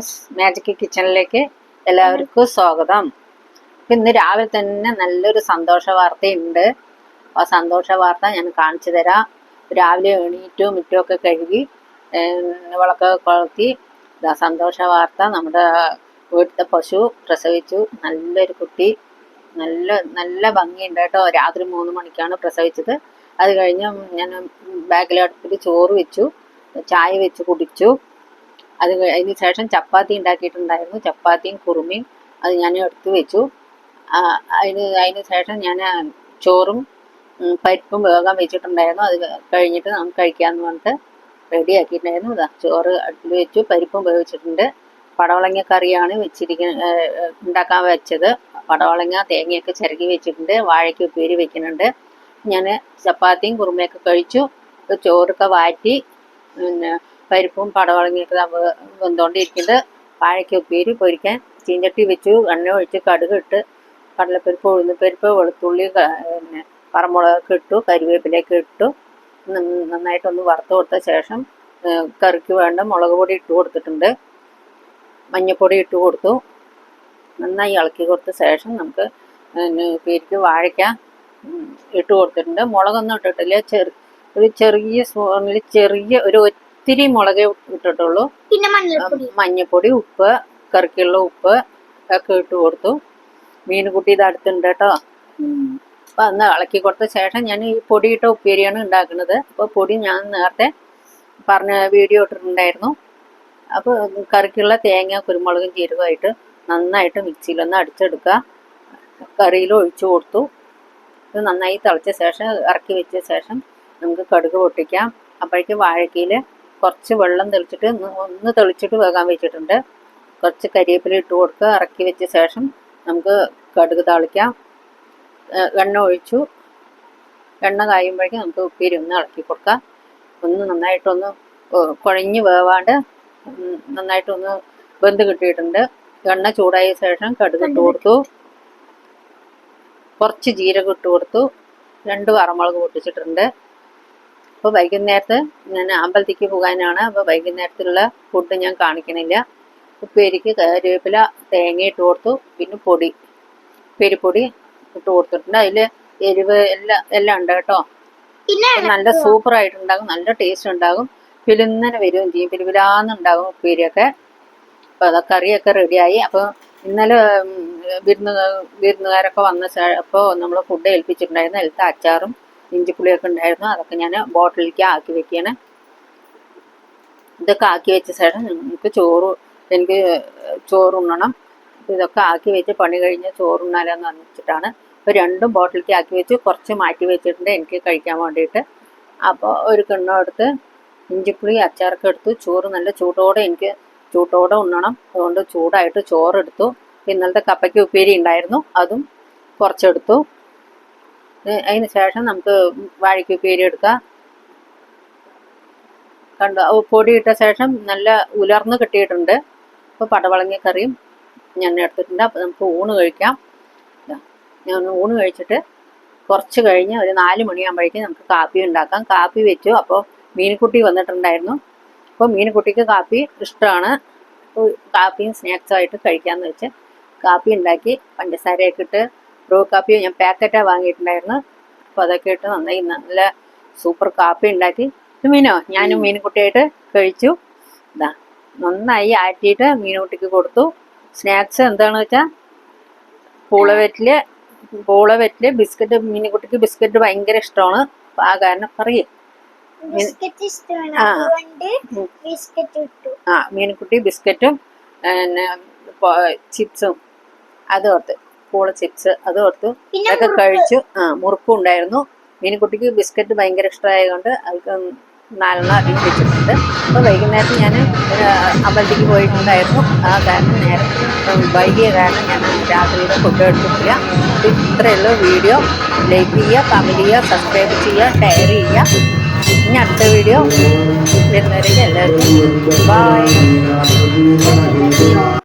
Friends magic കിച്ചണിലേക്ക് എല്ലാവർക്കും സ്വാഗതം. അപ്പം ഇന്ന് രാവിലെ തന്നെ നല്ലൊരു സന്തോഷ വാർത്തയുണ്ട് ആ സന്തോഷ വാർത്ത ഞാൻ കാണിച്ചു തരാം. രാവിലെ എണീറ്റും മുറ്റുമൊക്കെ കഴുകി വിളക്ക് കൊളുത്തി. ഇതാ സന്തോഷ വാർത്ത നമ്മുടെ വീട്ടിലെ പശു പ്രസവിച്ചു. നല്ലൊരു കുട്ടി. നല്ല നല്ല ഭംഗിയുണ്ട് കേട്ടോ. രാത്രി മൂന്ന് മണിക്കാണ് പ്രസവിച്ചത്. അത് കഴിഞ്ഞ് ഞാൻ ബാക്കിലടുപ്പിൽ ചോറ് വെച്ചു. ചായ വെച്ച് കുടിച്ചു. അത് അതിന് ശേഷം ചപ്പാത്തി ഉണ്ടാക്കിയിട്ടുണ്ടായിരുന്നു. ചപ്പാത്തിയും കുറുമയും അത് ഞാൻ എടുത്ത് വെച്ചു. അതിന് അതിന് ശേഷം ഞാൻ ചോറും പരിപ്പും വേഗം വെച്ചിട്ടുണ്ടായിരുന്നു. അത് കഴിഞ്ഞിട്ട് നമുക്ക് കഴിക്കാമെന്ന് പറഞ്ഞിട്ട് റെഡി ആക്കിയിട്ടുണ്ടായിരുന്നു. ഇതാ ചോറ് അടുപ്പിൽ വെച്ചു. പരിപ്പും വേവിച്ചിട്ടുണ്ട്. പടവളങ്ങ കറിയാണ് വെച്ചിരിക്കുന്ന ഉണ്ടാക്കാൻ വെച്ചത്. പടവളങ്ങ തേങ്ങയൊക്കെ ചിരകി വെച്ചിട്ടുണ്ട്. വാഴയ്ക്ക് ഉപ്പേരി വെക്കുന്നുണ്ട്. ഞാൻ ചപ്പാത്തിയും കുറുമയൊക്കെ കഴിച്ചു. ചോറൊക്കെ വാറ്റി പിന്നെ പരിപ്പും പടവളങ്ങിയൊക്കെ നമ്മൾ വെന്തുകൊണ്ടിരിക്കുന്നത് വാഴയ്ക്ക് ഉപ്പേരി പൊരിക്കാൻ ചീഞ്ചട്ടി വെച്ചു. എണ്ണ ഒഴിച്ച് കടുക് ഇട്ട് കടലപ്പരിപ്പ് ഉഴുന്നപ്പരിപ്പ് വെളുത്തുള്ളി പിന്നെ പറമുളകൊക്കെ ഇട്ടു. കരിവേപ്പിലേക്ക് ഇട്ടു. നന്ന- നന്നായിട്ടൊന്ന് വറുത്ത് കൊടുത്ത ശേഷം കറിക്ക് വേണ്ട മുളക് പൊടി ഇട്ട് കൊടുത്തിട്ടുണ്ട്. മഞ്ഞൾപ്പൊടി ഇട്ട് കൊടുത്തു. നന്നായി ഇളക്കി കൊടുത്ത ശേഷം നമുക്ക് ഉപ്പേരിക്ക് വാഴയ്ക്ക ഇട്ട് കൊടുത്തിട്ടുണ്ട്. മുളകൊന്നും ഇട്ടിട്ടില്ല. ചെറു ഒരു ചെറിയ സ്പൂണിൽ ചെറിയ ഒരു ഒത്തിരി മുളകേ ഇട്ടിട്ടുള്ളൂ. പിന്നെ മഞ്ഞപ്പൊടി ഉപ്പ് കറിക്കുള്ള ഉപ്പ് ഒക്കെ ഇട്ട് കൊടുത്തു. മീൻകുട്ടി ഇത് അടുത്തുണ്ട് കേട്ടോ. അപ്പൊ അന്ന് ഇളക്കി കൊടുത്ത ശേഷം ഞാൻ ഈ പൊടിയിട്ട ഉപ്പേരിയാണ് ഉണ്ടാക്കുന്നത്. അപ്പോൾ പൊടി ഞാൻ നേരത്തെ പറഞ്ഞ വീഡിയോ ഇട്ടിട്ടുണ്ടായിരുന്നു. അപ്പോൾ കറിക്കുള്ള തേങ്ങ കുരുമുളകും ജീരകമായിട്ട് നന്നായിട്ട് മിക്സിയിലൊന്ന് അടിച്ചെടുക്കുക. കറിയിൽ ഒഴിച്ചു കൊടുത്തു. ഇത് നന്നായി തിളച്ച ശേഷം ഇറക്കി വെച്ച ശേഷം നമുക്ക് കടുക് പൊട്ടിക്കാം. അപ്പോഴേക്ക് വാഴക്കയിൽ കുറച്ച് വെള്ളം തെളിച്ചിട്ട് ഒന്ന് തെളിച്ചിട്ട് വേകാൻ വെച്ചിട്ടുണ്ട്. കുറച്ച് കരിവേപ്പില ഇട്ട് കൊടുക്കുക. ഇറക്കി വെച്ച ശേഷം നമുക്ക് കടുക് താളിക്കാം. എണ്ണ ഒഴിച്ചു. എണ്ണ കായുമ്പോഴേക്കും നമുക്ക് ഉപ്പേരി ഒന്ന് ഇളക്കി കൊടുക്കാം. ഒന്ന് നന്നായിട്ടൊന്ന് കുഴഞ്ഞ് വേവാണ്ട് നന്നായിട്ടൊന്ന് വെന്ത് കിട്ടിയിട്ടുണ്ട്. എണ്ണ ചൂടായ ശേഷം കടുക് ഇട്ട് കൊടുത്തു. കുറച്ച് ജീരകം ഇട്ട് കൊടുത്തു. രണ്ട് വറമുളക് പൊട്ടിച്ചിട്ടുണ്ട്. അപ്പോൾ വൈകുന്നേരത്ത് ഞാൻ അമ്പലത്തേക്ക് പോകാനാണ്. അപ്പോൾ വൈകുന്നേരത്തുള്ള ഫുഡ് ഞാൻ കാണിക്കണില്ല. ഉപ്പേരിക്ക് കറിവേപ്പില തേങ്ങ ഇട്ട് കൊടുത്തു. പിന്നെ പൊടി ഉപ്പേരിപ്പൊടി ഇട്ട് കൊടുത്തിട്ടുണ്ട്. അതിൽ എരിവ് എല്ലാം എല്ലാം ഉണ്ട് കേട്ടോ. നല്ല സൂപ്പർ ആയിട്ടുണ്ടാകും നല്ല ടേസ്റ്റ് ഉണ്ടാകും. പിലുന്നനെ വരികയും ചെയ്യും. പിലുപിലാന്നുണ്ടാകും ഉപ്പേരിയൊക്കെ. അപ്പോൾ അത് കറിയൊക്കെ റെഡിയായി അപ്പോൾ ഇന്നലെ വിരുന്ന് വിരുന്നുകാരൊക്കെ വന്ന അപ്പോൾ നമ്മൾ ഫുഡ് ഏൽപ്പിച്ചിട്ടുണ്ടായിരുന്നു അതിലത്തെ അച്ചാറും ഇഞ്ചിപ്പുളിയൊക്കെ ഉണ്ടായിരുന്നു. അതൊക്കെ ഞാൻ ബോട്ടിലേക്ക് ആക്കി വെക്കുകയാണ്. ഇതൊക്കെ ആക്കി വെച്ച ശേഷം എനിക്ക് ചോറ് എനിക്ക് ചോറ് ഉണ്ണണം. അപ്പോൾ ഇതൊക്കെ ആക്കി വെച്ച് പണി കഴിഞ്ഞ് ചോറ് ഉണ്ണാലെന്ന് വെച്ചിട്ടാണ് അപ്പോൾ രണ്ടും ബോട്ടിലേക്ക് ആക്കി വെച്ച് കുറച്ച് മാറ്റി വെച്ചിട്ടുണ്ട് എനിക്ക് കഴിക്കാൻ വേണ്ടിയിട്ട്. അപ്പോൾ ഒരു കിണ്ണം എടുത്ത് ഇഞ്ചിപ്പുളി അച്ചാറൊക്കെ എടുത്തു ചോറ് നല്ല ചൂടോടെ എനിക്ക് ചൂടോടെ ഉണ്ണണം. അതുകൊണ്ട് ചൂടായിട്ട് ചോറെടുത്തു ഇന്നലത്തെ കപ്പയ്ക്ക് ഉപ്പേരി ഉണ്ടായിരുന്നു. അതും കുറച്ചെടുത്തു. അതിന് ശേഷം നമുക്ക് വാഴയ്ക്ക് ഉപ്പേരി എടുക്കാം. കണ്ടു? പൊടി പൊടിയിട്ട ശേഷം നല്ല ഉലർന്ന് കിട്ടിയിട്ടുണ്ട്. അപ്പോൾ പടവളങ്ങ കറിയും ഞാൻ എടുത്തിട്ടുണ്ട്. അപ്പോൾ നമുക്ക് ഊണ് കഴിക്കാം. ഞാൻ ഊണ് കഴിച്ചിട്ട് കുറച്ച് കഴിഞ്ഞ് ഒരു നാല് മണിയാകുമ്പോഴേക്കും നമുക്ക് കാപ്പി ഉണ്ടാക്കാം. കാപ്പി വെച്ചു. അപ്പോൾ മീൻകുട്ടി വന്നിട്ടുണ്ടായിരുന്നു. അപ്പോൾ മീൻകുട്ടിക്ക് കാപ്പി ഇഷ്ടമാണ് കാപ്പിയും സ്നാക്സും ആയിട്ട് കഴിക്കാമെന്ന് വെച്ച് കാപ്പി ഉണ്ടാക്കി പഞ്ചസാരയൊക്കെ ഇട്ട് ബ്രൂ കാപ്പി ഞാൻ പാക്കറ്റാണ് വാങ്ങിയിട്ടുണ്ടായിരുന്നു. അപ്പോൾ അതൊക്കെ ഇട്ട് നന്നായി നല്ല സൂപ്പർ കാപ്പി ഉണ്ടാക്കി. മീനോ? ഞാനും മീൻകുട്ടിയായിട്ട് കഴിച്ചു. ഇതാ നന്നായി ആറ്റിയിട്ട് മീൻകുട്ടിക്ക് കൊടുത്തു. സ്നാക്സ് എന്താണെന്ന് വെച്ചാൽ പൂളവെറ്റിൽ പൂളവെറ്റിൽ ബിസ്ക്കറ്റ് മീൻകുട്ടിക്ക് ബിസ്ക്കറ്റ് ഭയങ്കര ഇഷ്ടമാണ്. ആ കാരണം പറയേ. ആ. മീൻകുട്ടി ബിസ്ക്കറ്റും പിന്നെ ചിപ്സും അത് ഓർത്ത് പൂള ചിപ്സ് അത് ഓർത്തു അതൊക്കെ. കഴിച്ചു. ആ മുറുക്കും ഉണ്ടായിരുന്നു. മീനിക്കുട്ടിക്ക് ബിസ്ക്കറ്റ് ഭയങ്കര ഇഷ്ടമായതുകൊണ്ട് അവൾക്ക് നാലെണ്ണം അധികം വെച്ചിട്ടുണ്ട്. അപ്പോൾ വൈകുന്നേരം ഞാൻ അമ്പലത്തിക്ക് പോയിട്ടുണ്ടായിരുന്നു. ആ കാരണം നേരം വൈകിയ കാരണം ഞാൻ രാത്രിയുടെ ഫുഡ് എടുത്തിട്ടില്ല. ഇത്രയുള്ള വീഡിയോ. ലൈക്ക് ചെയ്യുക കമന്റ് ചെയ്യുക സബ്സ്ക്രൈബ് ചെയ്യുക ഷെയർ ചെയ്യുക. ഇനി അടുത്ത വീഡിയോ വരുന്നവരേക്ക് എല്ലാവർക്കും. ബൈ